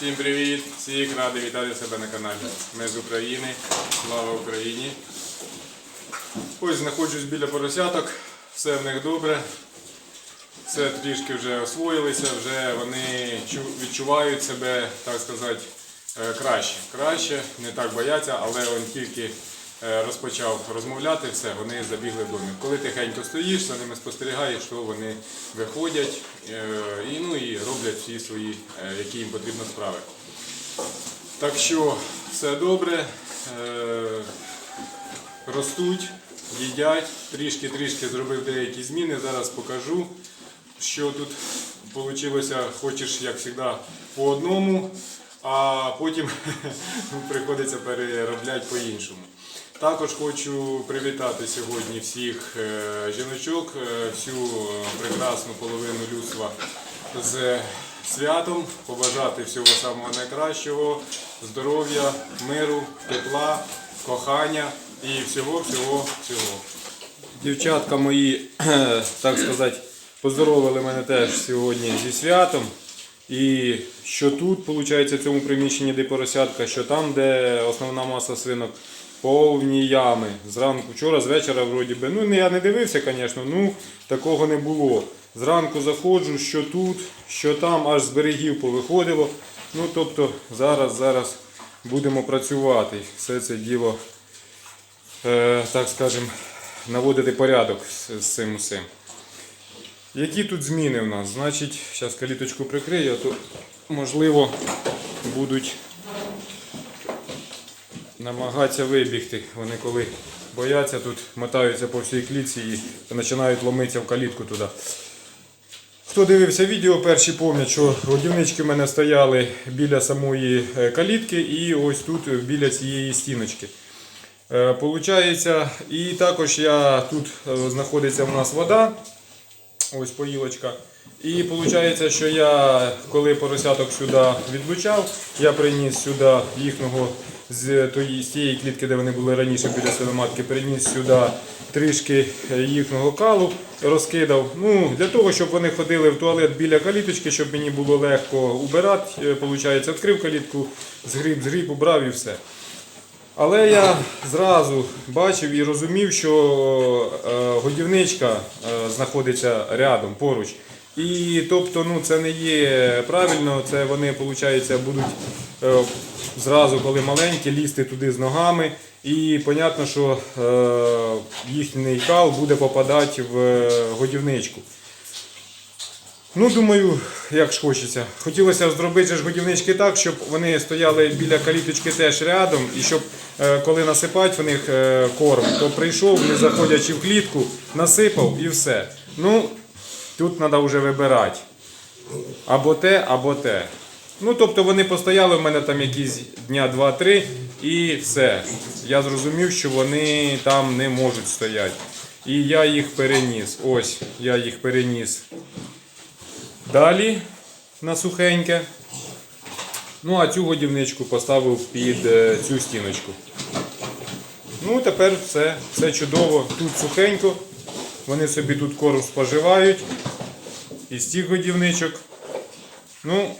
Всім привіт! Всіх радий вітати себе на каналі. Ми з України. Слава Україні! Ось знаходжусь біля поросяток, все в них добре. Все трішки вже освоїлися, вже вони відчувають себе, так сказати, е, краще. Краще, не так бояться, але он тільки розпочав розмовляти, все, вони забігли в домик. Коли тихенько стоїш, за ними спостерігаєш, то вони виходять е, і, ну, і роблять всі свої, е, які їм потрібно справи. Так що все добре. Е, ростуть, їдять, трішки-трішки зробив деякі зміни. Зараз покажу, що тут вийшло, хочеш, як завжди, по одному, а потім приходиться переробляти по-іншому. Також хочу привітати сьогодні всіх е, жіночок, е, всю е, прекрасну половину людства з святом, побажати всього самого найкращого, здоров'я, миру, тепла, кохання і всього, всього, всього. Дівчатка мої, так сказати, поздоровили мене теж сьогодні зі святом. І що тут, виходить, в цьому приміщенні, де поросятка, що там, де основна маса свинок, повні ями. Зранку, вчора, з вечора, вроді би. Ну, я не дивився, звісно, ну такого не було. Зранку заходжу, що тут, що там, аж з берегів повиходило. Ну, тобто, зараз, зараз будемо працювати. Все це діло, е, так скажемо, наводити порядок з, з цим усім. Які тут зміни в нас? Значить, зараз каліточку прикрию, а то можливо будуть намагатися вибігти. Вони коли бояться, тут мотаються по всій клітці і починають ломитися в калітку туди. Хто дивився відео, перші пам'ятають, що годівнички в мене стояли біля самої е, калітки і ось тут е, біля цієї стіночки. Е, Получається, і також я тут знаходиться в нас вода. Ось поїлочка. І виходить, що я, коли поросяток сюди відлучав, я приніс сюди їхнього з тої, з тієї клітки, де вони були раніше біля свиноматки, приніс сюди трішки їхнього калу, розкидав. Ну, для того, щоб вони ходили в туалет біля каліточки, щоб мені було легко убирати. Е, Виходить, відкрив калітку, згріб, згріб, убрав і все. Але я зразу бачив і розумів, що е, годівничка е, знаходиться рядом поруч. І тобто ну, це не є правильно, це вони, виходить, будуть е, зразу, коли маленькі, лізти туди з ногами. І зрозуміло, що їхній кал буде попадати в годівничку. Ну, думаю, як ж хочеться. Хотілося зробити ж годівнички так, щоб вони стояли біля каліточки теж рядом, і щоб е, коли насипати в них е, корм, то прийшов, не заходячи в клітку, насипав і все. Ну, тут треба вже вибирати. Або те, або те. Ну, тобто вони постояли в мене там якісь дня 2-3 і все. Я зрозумів, що вони там не можуть стояти. І я їх переніс. Ось, я їх переніс Далі на сухеньке. Ну, а цю годівничку поставив під е, цю стіночку. Ну, тепер все, все чудово. Тут сухенько. Вони собі тут корм споживають. Із цих годівничок. Ну,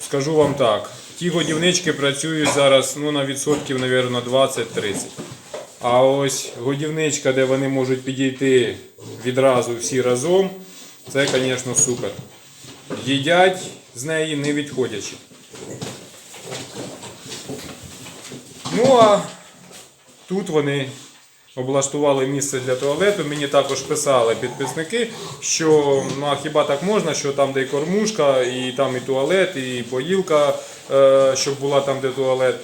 скажу вам так. Ті годівнички працюють зараз ну, на відсотків, мабуть, 20-30. А ось годівничка, де вони можуть підійти відразу всі разом, це, звісно, супер. Їдять з неї не відходячи. Ну а тут вони облаштували місце для туалету. Мені також писали підписники, що ну, а хіба так можна, що там, де і кормушка, і там і туалет, і поїлка, е, щоб була там, де туалет.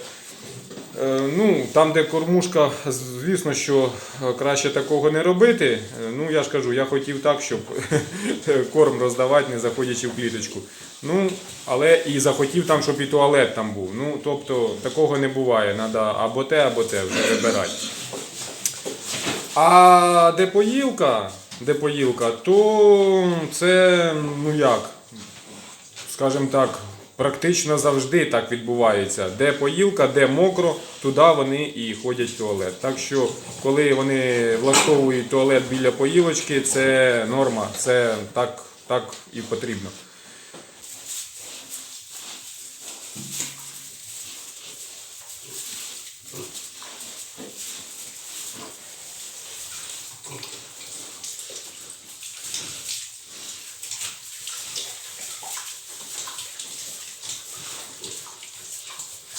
Е, Ну, там, де кормушка, звісно, що е, краще такого не робити. Е, Ну, я ж кажу, я хотів так, щоб корм роздавати, не заходячи в кліточку. Ну, але і захотів там, щоб і туалет там був. Ну, тобто, такого не буває. Треба або те, або те вже вибирати. А де поїлка, де поїлка, то це, ну як, скажімо так, практично завжди так відбувається. Де поїлка, де мокро, туди вони і ходять в туалет. Так що, коли вони влаштовують туалет біля поїлочки, це норма, це так, так і потрібно.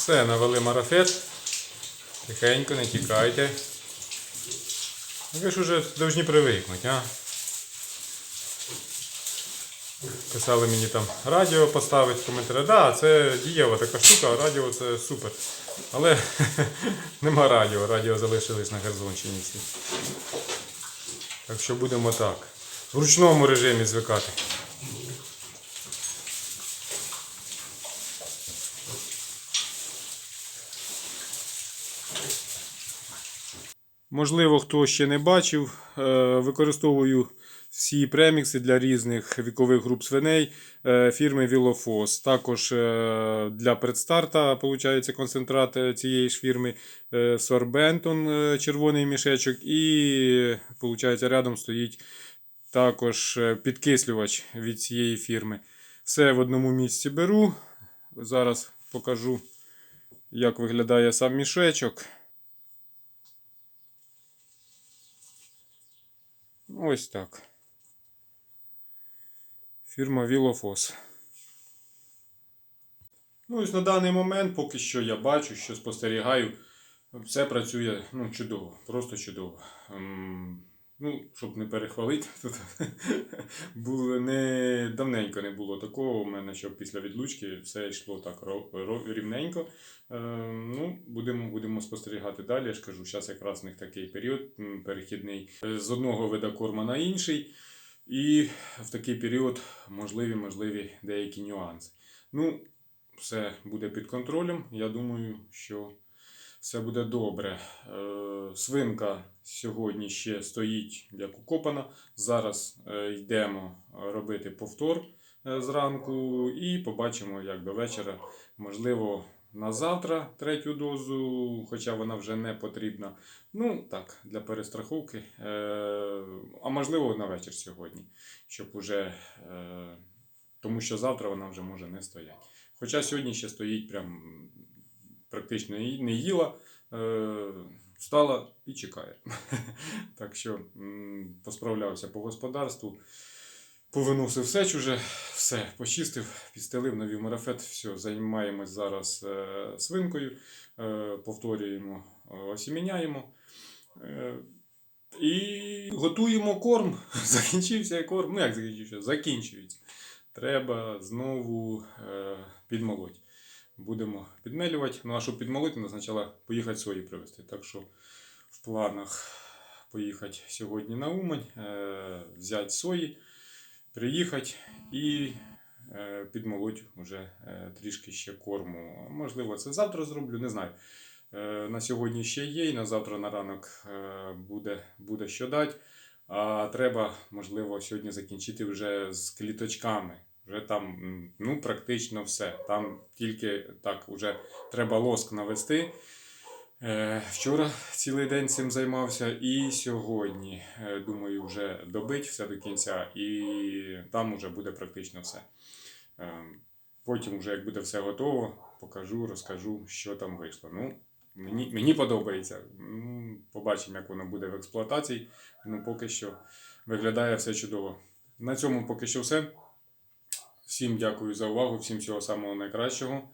Все, навели марафет. Тихенько, не тікайте. Ну, Ви ж уже повинні привикнути, а? Писали мені там радіо поставити в коментарі. Да, це дієва така штука, радіо це супер. Але нема радіо, радіо залишились на Херсонщині. Так що будемо так. В ручному режимі звикати. Можливо, хто ще не бачив, е, використовую всі премікси для різних вікових груп свиней е, фірми Вілофос. Також е, для предстарта виходить концентрат цієї ж фірми Сорбентон, червоний мішечок, і виходить, рядом стоїть також підкислювач від цієї фірми. Все в одному місці беру. Зараз покажу, як виглядає сам мішечок. Ось так. Фірма Вілофос. Ну, ось на даний момент, поки що я бачу, що спостерігаю, все працює ну, чудово, просто чудово. Ну, щоб не перехвалити, тут було не давненько не було такого у мене, щоб після відлучки все йшло так рівненько. Ем, ну, будемо, будемо спостерігати далі. Я ж кажу, зараз якраз у них такий період перехідний е, з одного вида корма на інший. І в такий період можливі, можливі деякі нюанси. Ну, все буде під контролем. Я думаю, що все буде добре. Е, Свинка сьогодні ще стоїть як укопана. Зараз е, йдемо робити повтор е, зранку і побачимо, як до вечора. Можливо, на завтра третю дозу, хоча вона вже не потрібна. Ну, так, для перестраховки. А можливо, на вечір сьогодні, щоб уже. Тому що завтра вона вже може не стояти. Хоча сьогодні ще стоїть прям практично не їла, е, встала і чекає. Так що посправлявся по господарству, повиносив все чуже, все почистив, підстелив новий марафет. Все, займаємось зараз е, свинкою, е, повторюємо, осіміняємо. І готуємо корм. Закінчився корм. Ну як закінчився? Закінчується. Треба знову е, підмолоть. Будемо підмелювати. Ну а щоб підмолоти, нас спочатку поїхати свої привезти. Так що в планах поїхати сьогодні на Умань, е, взяти сої, приїхати і е, підмолоть вже е, трішки ще корму. Можливо, це завтра зроблю, не знаю. На сьогодні ще є, і на завтра на ранок буде, буде що дати. А треба, можливо, сьогодні закінчити вже з кліточками. Вже там ну, практично все. Там тільки так вже треба лоск навести. Е, Вчора цілий день цим займався, і сьогодні, е, думаю, вже добить все до кінця, і там вже буде практично все. Е, Потім, вже як буде все готово, покажу, розкажу, що там вийшло. Ну, мені, мені подобається. Ну, Побачимо, як воно буде в експлуатації. Ну, поки що виглядає все чудово. На цьому поки що все. Всім дякую за увагу, всім всього самого найкращого.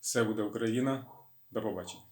Все буде Україна. До побачення.